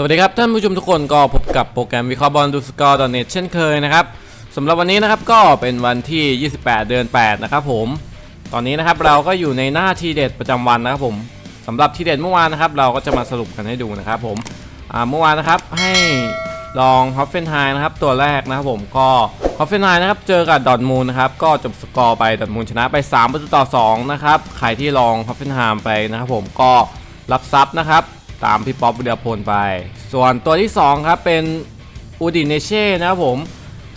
สวัสดีครับท่านผู้ชมทุกคนก็พบกับโปรแกรมวิเคราะห์บอลดูสกอร์ดอเน็ตเช่นเคยนะครับสำหรับวันนี้นะครับก็เป็นวันที่ 28 เดือน 8 นะครับผม ตอนนี้นะครับเราก็อยู่ในหน้าทีเด็ดประจำวันนะครับผมสำหรับทีเด็ดเมื่อวานนะครับ เราก็จะมาสรุปกันให้ดูนะครับผมเมื่อวานนะครับให้ลองฮอฟเฟนไฮนะครับตัวแรกนะครับผมก็ฮอฟเฟนไฮนะครับเจอกับดอทมูลนะครับก็จบสกอร์ไปดอทมูลชนะไป3ประตูต่อ2นะครับใครที่ลองฮอฟเฟนไฮไปนะครับผมก็รับทรัพย์นะครับ ตามพี่ป๊อปวิเดียพลไป ส่วนตัวที่ 2 ครับเป็นอูดิเนเช่นะครับผม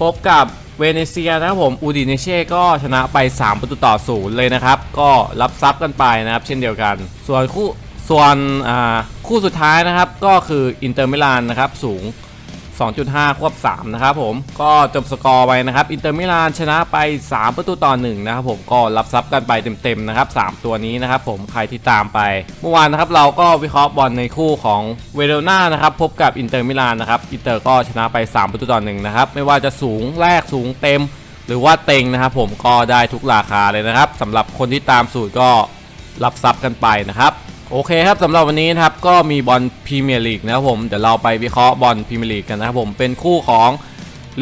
พบกับเวเนเซียนะครับผมอูดิเนเช่ก็ชนะไป 3 ประตูต่อศูนย์เลยนะครับ ก็รับทรัพย์กันไปนะครับ เช่นเดียวกัน ส่วนคู่ส่วนอ่าคู่สุดท้ายนะครับก็คืออินเตอร์มิลานนะครับสูง 2.5 ควบ 3 นะครับผมก็จบสกอร์ไปนะครับ อินเตอร์มิลานชนะไป 3 ประตูต่อ 1 นะครับผมก็รับทรัพย์กันไปเต็มๆนะครับ 3 ตัวนี้นะครับผมใครที่ตามไป เมื่อวานนะครับเราก็วิเคราะห์บอลในคู่ของเวโรนานะครับพบกับอินเตอร์มิลานนะครับอินเตอร์ก็ชนะไป 3 ประตูต่อ 1 นะครับไม่ว่าจะสูงแรกสูงเต็ม หรือว่าเต็งนะครับผมก็ได้ทุกราคาเลยนะครับสำหรับคนที่ตามสูตรก็รับทรัพย์กันไปนะครับ โอเคครับสำหรับวันนี้นะครับก็มีบอลพรีเมียร์ลีกนะครับผมเดี๋ยวเราไปวิเคราะห์บอลพรีเมียร์ลีกกันนะครับผมเป็นคู่ของ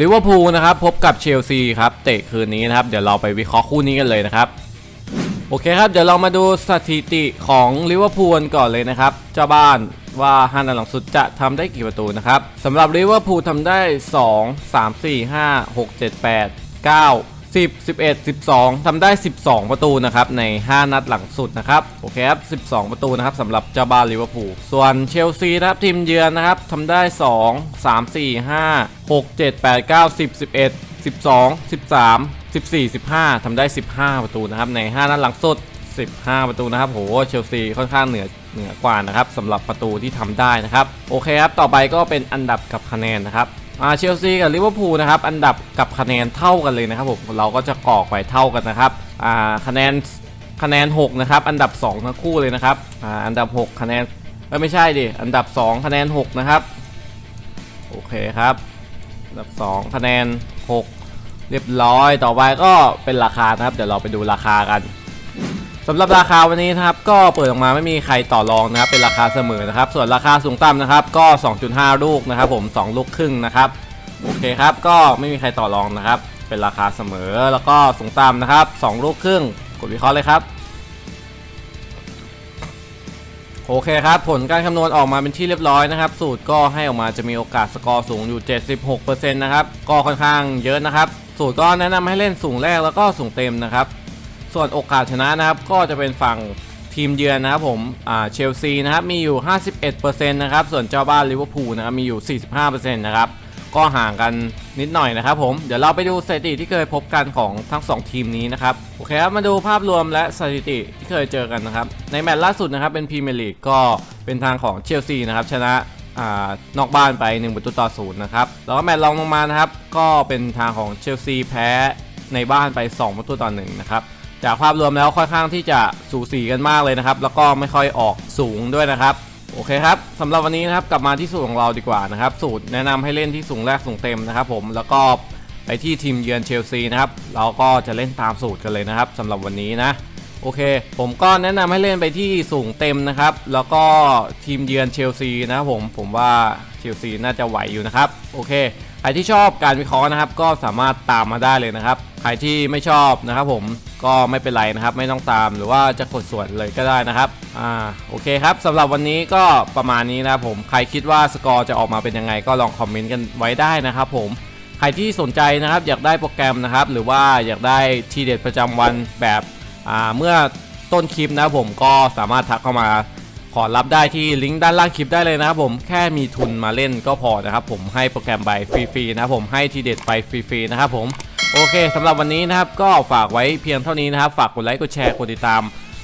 ลิเวอร์พูลนะครับพบกับเชลซีครับเตะคืนนี้นะครับเดี๋ยวเราไปวิเคราะห์คู่นี้กันเลยนะครับโอเคครับเดี๋ยวเรามาดูสถิติของลิเวอร์พูลก่อนเลยนะครับเจ้าบ้านว่าห้านัดหลังสุดจะทำได้กี่ประตูนะครับสำหรับลิเวอร์พูลทำได้ 2 3 4 5 6 7 8 9 10 11 12ทำได้ 12 ประตูนะครับใน 5 นัดหลังสุดนะครับโอเคครับ 12 ประตูนะครับสำหรับเจ้าบ้านลิเวอร์พูลส่วนเชลซีนะครับทีมเยือนนะครับทำได้ 2 3 4 5 6 7 8 9 10 11 12 13 14 15ทำได้ 15 ประตูนะครับใน 5 นัดหลังสุด 15 ประตูนะครับโหเชลซีค่อนข้างเหนือเหนือกว่านะครับสำหรับประตูที่ทำได้นะครับโอเคครับต่อไปก็เป็นอันดับกับคะแนนนะครับ อ่าเชลซีกับลิเวอร์พูลนะครับอันดับกับคะแนนเท่ากันเลยนะครับผมเราก็จะกรอกไปเท่ากันนะครับอ่าคะแนนคะแนน6นะครับอันดับ 2 ทั้งคู่เลยนะครับอ่าอันดับ 6 คะแนนไม่ใช่ดิอันดับ 2 คะแนน 6 นะครับโอเคครับอันดับ 2 คะแนน 6 เรียบร้อยต่อไปก็เป็นราคานะครับ เดี๋ยวเราไปดูราคากัน สำหรับราคาวันนี้นะครับก็เปิดออกมาไม่มีใครต่อรองนะครับเป็นราคาเสมอนะครับ ส่วนราคาสูงต่ำนะครับก็ 2.5 ลูกนะครับ ผม 2 ลูกครึ่งนะครับโอเคครับก็ไม่มีใครต่อรองนะครับ เป็นราคาเสมอแล้วก็สูงต่ำนะครับ 2 ลูกครึ่งกดวิเคราะห์เลยครับโอเคครับ ผลการคำนวณออกมาเป็นที่เรียบร้อยนะครับ สูตรก็ให้ออกมาจะมีโอกาสสกอร์สูงอยู่ 76%นะครับ ก็ค่อนข้างเยอะนะครับ สูตรก็แนะนำให้เล่นสูงแรกแล้วก็สูงเต็มนะครับ ส่วนโอกาสชนะนะครับก็จะเป็นฝั่งทีมเยือนนะครับผมอ่าเชลซีนะครับมีอยู่ 51%นะครับส่วนเจ้าบ้านลิเวอร์พูลนะครับมีอยู่ 45%นะครับก็ห่างกันนิดหน่อยนะครับผมเดี๋ยวเราไปดูสถิติที่เคยพบกันของทั้ง 2 ทีมนี้นะครับโอเคครับมาดูภาพรวมและสถิติที่เคยเจอกันนะครับในแมตช์ล่าสุดนะครับเป็นพรีเมียร์ลีกก็เป็นทางของเชลซีนะครับชนะอานอกบ้านไป1ประตูต่อศูนย์นะครับแล้วก็แมตช์รองลงมานะครับก็เป็นทางของเชลซีแพ้ในบ้านไป 2 ประตูต่อ1นะครับ จากภาพรวมแล้วค่อนข้างที่จะสูสีกันมากเลยนะครับ แล้วก็ไม่ค่อยออกสูงด้วยนะครับ โอเคครับสำหรับวันนี้นะครับกลับมาที่สูตรของเราดีกว่านะครับ สูตรแนะนำให้เล่นที่สูงแรกสูงเต็มนะครับ ผมแล้วก็ไปที่ทีมเยือนเชลซีนะครับเราก็จะเล่นตามสูตรกันเลยนะครับสำหรับวันนี้นะโอเค ผมก็แนะนำให้เล่นไปที่สูงเต็มนะครับ แล้วก็ทีมเยือนเชลซีนะครับผมผมว่าเชลซีน่าจะไหวอยู่นะครับ โอเค ใครที่ชอบการวิเคราะห์นะครับ ก็สามารถตามมาได้เลยนะครับ ใครที่ไม่ชอบนะครับ ผมก็ไม่เป็นไรนะครับ ไม่ต้องตามหรือว่าจะกดส่วนเลยก็ได้นะครับอ่าโอเคครับสำหรับวันนี้ก็ประมาณนี้นะครับผมใครคิดว่าสกอร์จะออกมาเป็นยังไง ก็ลองคอมเมนต์กันไว้ได้นะครับ ผมใครที่สนใจนะครับอยากได้โปรแกรมนะครับ หรือว่าอยากได้ทีเด็ดประจำวันแบบอ่าเมื่อต้นคลิปนะผมก็สามารถทักเข้ามา ขอรับได้ที่ลิงก์ด้านล่างคลิปได้เลยนะครับผมแค่มีทุนมาเล่นก็พอนะครับผมให้โปรแกรมไปฟรีๆนะผมให้ทีเด็ดไปฟรีๆนะครับผมโอเคสำหรับวันนี้นะครับก็ฝากไว้เพียงเท่านี้นะครับ ฝากกดไลค์กดแชร์กดติดตาม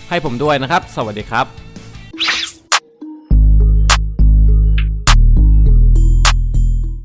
ให้ผมด้วยนะครับ สวัสดีครับ